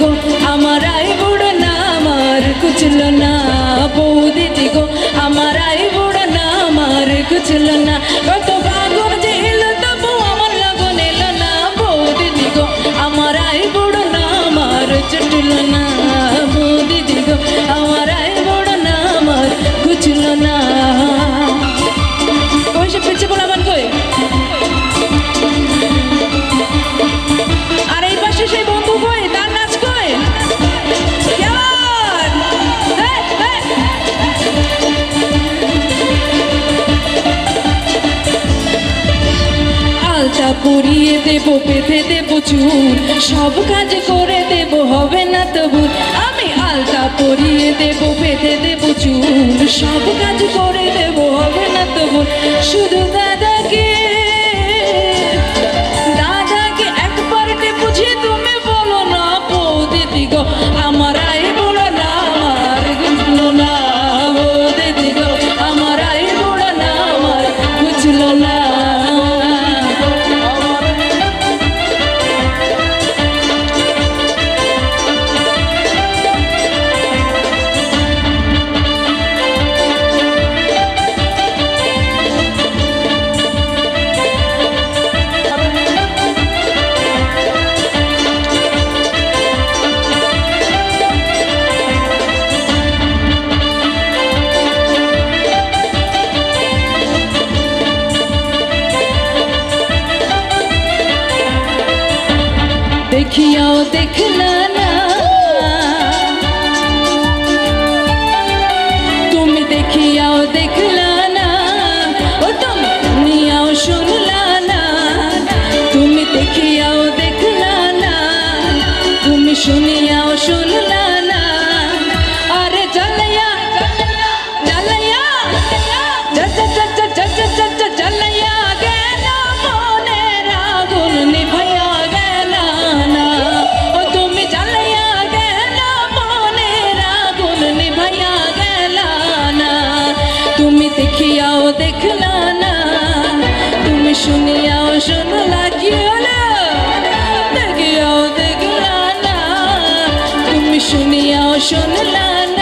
গো, আমার আই বুড়ো না আমার কুচল না। বৌদিদি দিগো আমার আই বুড়ো না আমার কুচল না। কত বাগুন যেল তবু আমার লগন নেল না। বৌদিদি দিগো আমার আই বুড়ো না আমার চুটল না। পরিয়ে দেব, পেতে দেব চুল সব কাজ করে দেব, হবে না তবু আমি আলতা পরিয়ে দেব, পেতে দেব চুল সব কাজ করে দেব, হবে না তবু শুধু দেখিয়াও দেখলা দেখিয়াও দেখলা না। তুমি শুনিয়াও শুনলা কেউ না। দেখিয়াও দেখলা না। তুমি শুনিয়াও শুনলা না।